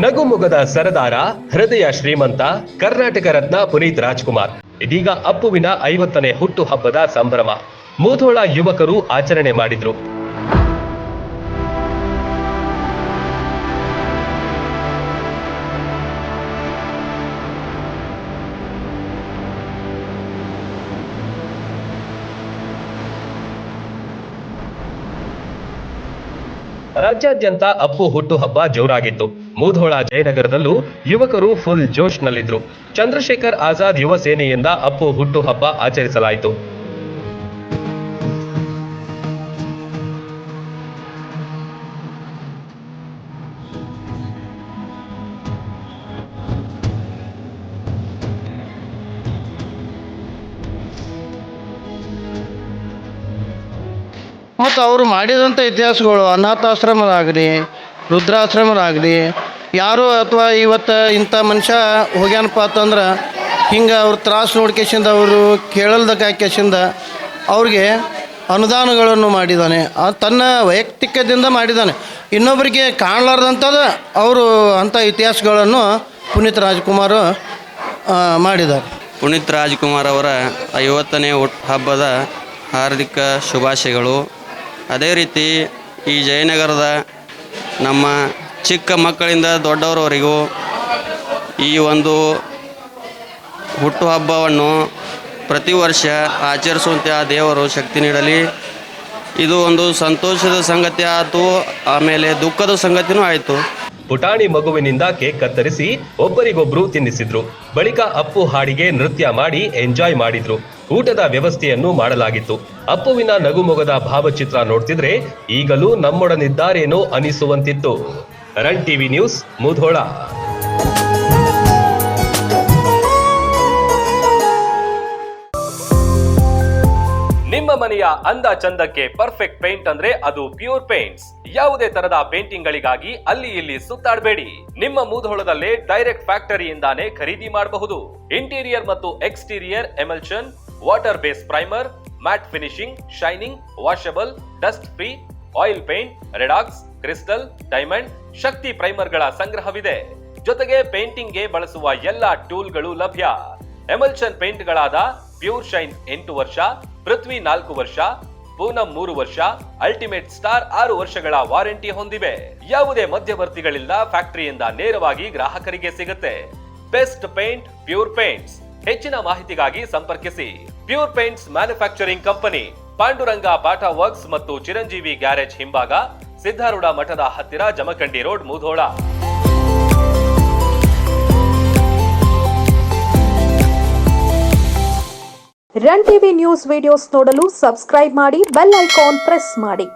ನಗುಮುಗದ ಸರದಾರ, ಹೃದಯ ಶ್ರೀಮಂತ, ಕರ್ನಾಟಕ ರತ್ನ ಪುನೀತ್ ರಾಜ್ಕುಮಾರ್. ಇದೀಗ ಅಪ್ಪುವಿನ ಐವತ್ತನೇ ಹುಟ್ಟು ಹಬ್ಬದ ಸಂಭ್ರಮ. ಮೂಧೋಳ ಯುವಕರು ಆಚರಣೆ ಮಾಡಿದ್ರು. ರಾಜ್ಯಾದ್ಯಂತ ಅಪ್ಪು ಹುಟ್ಟುಹಬ್ಬ ಜೋರಾಗಿತ್ತು. ಮೂಧೋಳ ಜಯನಗರದಲ್ಲೂ ಯುವಕರು ಫುಲ್ ಜೋಶ್ನಲ್ಲಿದ್ರು. ಚಂದ್ರಶೇಖರ್ ಆಜಾದ್ ಯುವ ಸೇನೆಯಿಂದ ಅಪ್ಪು ಹುಟ್ಟುಹಬ್ಬ ಆಚರಿಸಲಾಯಿತು. ಮತ್ತು ಅವರು ಮಾಡಿದಂಥ ಇತಿಹಾಸಗಳು ಅನಾಥಾಶ್ರಮದಾಗಲಿ, ವೃದ್ಧಾಶ್ರಮದಾಗಲಿ, ಯಾರು ಅಥವಾ ಇವತ್ತು ಇಂಥ ಮನುಷ್ಯ ಹೋಗ್ಯಾನಪ್ಪ ಅಂತಂದ್ರೆ ಹಿಂಗೆ ಅವ್ರ ತ್ರಾಸು ನೋಡ್ಕೇಶಿಂದ, ಅವರು ಕೇಳಲ್ದಕ್ಕಾಕೇಶಿಂದ ಅವ್ರಿಗೆ ಅನುದಾನಗಳನ್ನು ಮಾಡಿದ್ದಾನೆ. ತನ್ನ ವೈಯಕ್ತಿಕದಿಂದ ಮಾಡಿದ್ದಾನೆ. ಇನ್ನೊಬ್ಬರಿಗೆ ಕಾಣಲಾರ್ದಂಥದ್ದು ಅವರು ಅಂಥ ಇತಿಹಾಸಗಳನ್ನು ಪುನೀತ್ ರಾಜ್ಕುಮಾರು ಮಾಡಿದ್ದಾರೆ. ಪುನೀತ್ ರಾಜ್ಕುಮಾರ್ ಅವರ ಐವತ್ತನೇ ಹುಟ್ಟು ಹಬ್ಬದ ಹಾರ್ದಿಕ ಶುಭಾಶಯಗಳು. ಅದೇ ರೀತಿ ಈ ಜಯನಗರದ ನಮ್ಮ ಚಿಕ್ಕ ಮಕ್ಕಳಿಂದ ದೊಡ್ಡವರವರೆಗೂ ಈ ಒಂದು ಹುಟ್ಟುಹಬ್ಬವನ್ನು ಪ್ರತಿ ವರ್ಷ ಆಚರಿಸುವಂತೆ ಆ ದೇವರು ಶಕ್ತಿ ನೀಡಲಿ. ಇದು ಒಂದು ಸಂತೋಷದ ಸಂಗತಿ ಆಯಿತು ಆಮೇಲೆ ದುಃಖದ ಸಂಗತಿನೂ ಆಯಿತು. ಪುಟಾಣಿ ಮಗುವಿನಿಂದ ಕೇಕ್ ಕತ್ತರಿಸಿ ಒಬ್ಬರಿಗೊಬ್ರು ತಿನ್ನಿಸಿದ್ರು. ಬಳಿಕ ಅಪ್ಪು ಹಾಡಿಗೆ ನೃತ್ಯ ಮಾಡಿ ಎಂಜಾಯ್ ಮಾಡಿದ್ರು. ಊಟದ ವ್ಯವಸ್ಥೆಯನ್ನು ಮಾಡಲಾಗಿತ್ತು. ಅಪ್ಪುವಿನ ನಗುಮೊಗದ ಭಾವಚಿತ್ರ ನೋಡ್ತಿದ್ರೆ ಈಗಲೂ ನಮ್ಮೊಡನಿದ್ದಾರೇನೋ ಅನಿಸುವಂತಿತ್ತು. Run TV news, Mudhol. ನಿಮ್ಮ ಮನೆಯ ಅಂದ ಚಂದಕ್ಕೆ ಪರ್ಫೆಕ್ಟ್ ಪೇಂಟ್ ಅಂದ್ರೆ ಅದು ಪ್ಯೂರ್ ಪೇಂಟ್ಸ್ ಯಾವುದೇ ತರದ ಪೇಂಟಿಂಗ್ ಗಳಿಗಾಗಿ ಅಲ್ಲಿ ಇಲ್ಲಿ ಸುತ್ತಾಡಬೇಡಿ. ನಿಮ್ಮ ಮೂಧೋಳದಲ್ಲೇ ಡೈರೆಕ್ಟ್ ಫ್ಯಾಕ್ಟರಿಯಿಂದಾನೇ ಖರೀದಿ ಮಾಡಬಹುದು. ಇಂಟೀರಿಯರ್ ಮತ್ತು exterior emulsion water base primer matte finishing shining washable dust free oil paint Redox crystal diamond Shakti ಪ್ರೈಮರ್ಗಳ ಸಂಗ್ರಹವಿದೆ. ಜೊತೆಗೆ ಪೇಂಟಿಂಗ್ಗೆ ಬಳಸುವ ಎಲ್ಲಾ ಟೂಲ್ಗಳು ಲಭ್ಯ. ಎಮಲ್ಷನ್ ಪೇಂಟ್ಗಳಾದ ಪ್ಯೂರ್ ಶೈನ್ ಎಂಟು ವರ್ಷ ಪೃಥ್ವಿ ನಾಲ್ಕು ವರ್ಷ ಪೂನಂ ಮೂರು ವರ್ಷ ಅಲ್ಟಿಮೇಟ್ ಸ್ಟಾರ್ ಆರು ವರ್ಷಗಳ ವಾರಂಟಿ ಹೊಂದಿವೆ. ಯಾವುದೇ ಮಧ್ಯವರ್ತಿಗಳಿಲ್ಲ ಫ್ಯಾಕ್ಟರಿಯಿಂದ ನೇರವಾಗಿ ಗ್ರಾಹಕರಿಗೆ ಸಿಗುತ್ತೆ. ಬೆಸ್ಟ್ ಪೇಂಟ್ ಪ್ಯೂರ್ ಪೇಂಟ್ಸ್ ಹೆಚ್ಚಿನ ಮಾಹಿತಿಗಾಗಿ ಸಂಪರ್ಕಿಸಿ. Pure paints manufacturing company Panduranga Bata works ಮತ್ತು ಚಿರಂಜೀವಿ ಗ್ಯಾರೇಜ್ ಹಿಂಭಾಗ, ಸಿದ್ಧಾರೂಢ ಮಠದ ಹತ್ತಿರ Jamkhandi road, Mudhol. Run TV news videos ನೋಡಲು ಸಬ್ಸ್ಕ್ರೈಬ್ ಮಾಡಿ ಬೆಲ್ ಐಕಾನ್ ಪ್ರೆಸ್ ಮಾಡಿ.